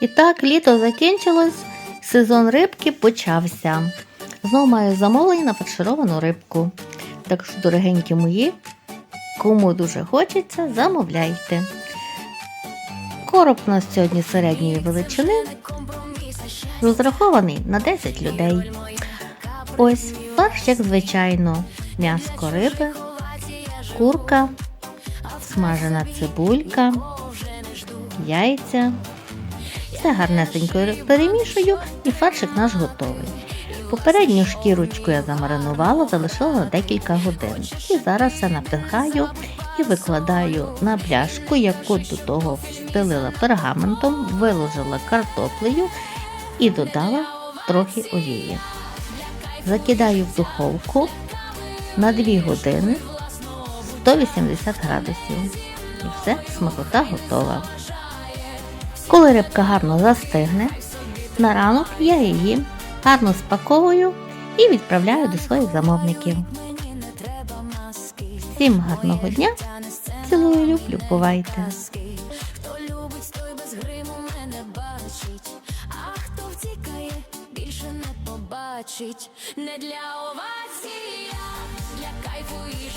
І так, літо закінчилось, сезон рибки почався. Знову маю замовлення на фаршировану рибку. Так що, дорогенькі мої, кому дуже хочеться, замовляйте. Короб у нас сьогодні середньої величини, розрахований на 10 людей. Ось фарш, як звичайно, м'яско риби, курка, смажена цибулька, яйця. Все гарнесенько перемішую і фаршик наш готовий. Попередню шкірочку я замаринувала, залишила на декілька годин. І зараз все напихаю і викладаю на пляшку, яку до того встелила пергаментом, виложила картоплею і додала трохи олії. Закидаю в духовку на 2 години 180 градусів. І все, смакота готова. Коли рибка гарно застигне, на ранок я її гарно спаковую і відправляю до своїх замовників. Всім гарного дня! Цілую, люблю, бувайте! Не для овації, а для кайфу і